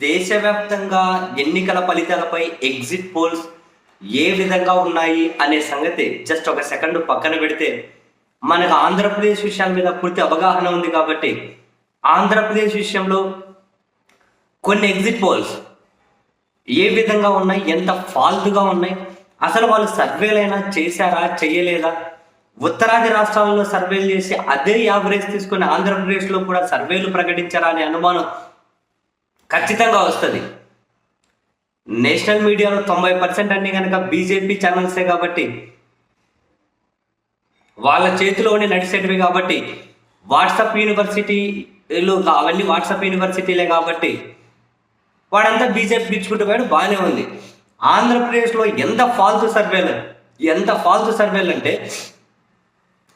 దేశవ్యాప్తంగా ఎన్నికల ఫలితాలపై ఎగ్జిట్ పోల్స్ ఏ విధంగా ఉన్నాయి అనే సంగతి జస్ట్ ఒక సెకండ్ పక్కన పెడితే మనకు ఆంధ్రప్రదేశ్ విషయాల మీద పూర్తి అవగాహన ఉంది కాబట్టి ఆంధ్రప్రదేశ్ విషయంలో కొన్ని ఎగ్జిట్ పోల్స్ ఏ విధంగా ఉన్నాయి ఎంత ఫాల్తుగా ఉన్నాయి అసలు వాళ్ళు సర్వేలైనా చేశారా చేయలేదా? ఉత్తరాది రాష్ట్రాలలో సర్వేలు చేసి అదే యావరేజ్ తీసుకుని ఆంధ్రప్రదేశ్లో కూడా సర్వేలు ప్రకటించారా అనే అనుమానం ఖచ్చితంగా వస్తుంది. నేషనల్ మీడియాలో తొంభై పర్సెంట్ అన్ని కనుక బీజేపీ ఛానల్సే కాబట్టి వాళ్ళ చేతిలోనే నడిచేటివి కాబట్టి వాట్సాప్ యూనివర్సిటీలు అవన్నీ వాట్సాప్ యూనివర్సిటీలే కాబట్టి వాడంతా బీజేపీ పిచ్చుకుంటూ పోయాడు బాగానే ఉంది. ఆంధ్రప్రదేశ్లో ఎంత ఫాల్తు సర్వేలు ఎంత ఫాల్తు సర్వేలు అంటే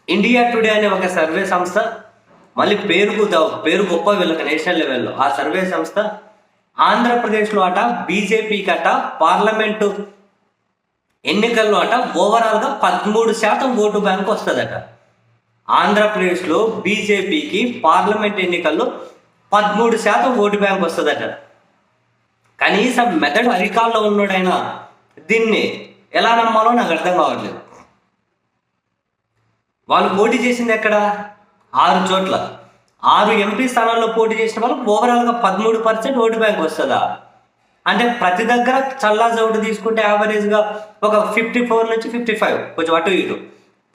ఇండియా టుడే అనే ఒక సర్వే సంస్థ మళ్ళీ పేరుకు పేరు గొప్ప వీళ్ళకి నేషనల్ లెవెల్లో. ఆ సర్వే సంస్థ ఆంధ్రప్రదేశ్లో అట బీజేపీకి అట పార్లమెంటు ఎన్నికల్లో అట ఓవరాల్గా పదమూడు శాతం ఓటు బ్యాంక్ వస్తుందట. ఆంధ్రప్రదేశ్లో బీజేపీకి పార్లమెంట్ ఎన్నికల్లో పదమూడు శాతం ఓటు బ్యాంక్ వస్తుందట. కనీసం మెదడు అధికారంలో ఉన్నాడైనా దీన్ని ఎలా నమ్మాలో నాకు అర్థం కావట్లేదు. వాళ్ళు పోటీ చేసింది ఎక్కడ? ఆరు చోట్ల. ఆరు ఎంపీ స్థానాల్లో పోటీ చేసిన వాళ్ళకి ఓవరాల్గా పదమూడు పర్సెంట్ ఓటు బ్యాంక్ వస్తుందా? అంటే ప్రతి దగ్గర చల్లా చోటు తీసుకుంటే యావరేజ్గా ఒక ఫిఫ్టీ ఫోర్ నుంచి ఫిఫ్టీ ఫైవ్ కొంచెం అటు ఇటు.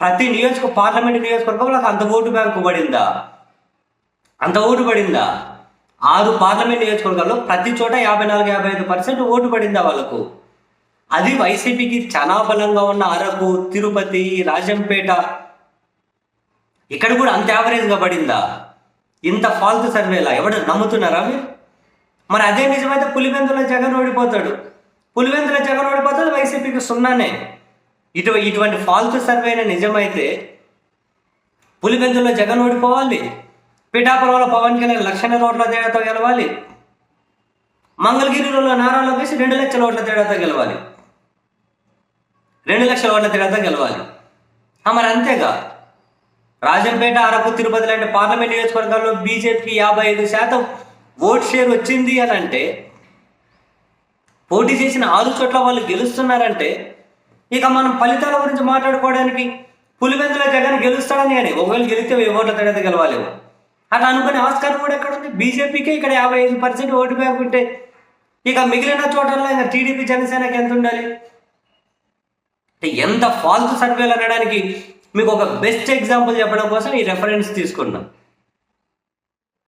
ప్రతి నియోజక పార్లమెంట్ నియోజకవర్గంలో అంత ఓటు బ్యాంకు పడిందా? అంత ఓటు పడిందా? ఆరు పార్లమెంట్ నియోజకవర్గాల్లో ప్రతి చోట యాభై నాలుగు యాభై ఐదు పర్సెంట్ ఓటు పడిందా వాళ్ళకు? అది వైసీపీకి చాలా బలంగా ఉన్న అరకు తిరుపతి రాజంపేట ఇక్కడ కూడా అంత యావరేజ్గా పడిందా? ఇంత ఫాల్తు సర్వేలా ఎవడు నమ్ముతున్నారా మీరు? మరి అదే నిజమైతే పులివెందుల జగన్ ఓడిపోతాడు. పులివెందుల జగన్ ఓడిపోతాడు వైసీపీకి సున్నానే. ఇటు ఇటువంటి ఫాల్తు సర్వే నిజమైతే పులివెందులో జగన్ ఓడిపోవాలి. పిఠాపురంలో పవన్ కళ్యాణ్ లక్షల రోడ్ల తేడాతో గెలవాలి. మంగళగిరిలో నారా లోకేష్ రెండు లక్షల ఓట్ల తేడాతో గెలవాలి. రెండు లక్షల ఓట్ల తేడాతో గెలవాలి. మరి అంతేగా? రాజంపేట అరకు తిరుపతి లాంటి పార్లమెంట్ నియోజకవర్గాల్లో బీజేపీకి యాభై ఐదు శాతం ఓట్ షేర్ వచ్చింది అని అంటే పోటీ చేసిన ఆరు చోట్ల వాళ్ళు గెలుస్తున్నారంటే ఇక మనం ఫలితాల గురించి మాట్లాడుకోవడానికి పులివెందుల జగన్ గెలుస్తాడని అని ఒకవేళ గెలిస్తే ఓట్ల తేడా గెలవాలేమో అట్లా అనుకునే ఆస్కారం కూడా ఎక్కడ ఉంది? బీజేపీకి ఇక్కడ యాభై ఐదు పర్సెంట్ ఓటు బ్యాంక్ ఉంటే ఇక మిగిలిన చోటల్లో ఇంకా టీడీపీ జనసేనకి ఎంత ఉండాలి? అంటే ఎంత ఫాల్స్ సర్వేలు అనడానికి మీకు ఒక బెస్ట్ ఎగ్జాంపుల్ చెప్పడం కోసం ఈ రెఫరెన్స్ తీసుకున్నాం.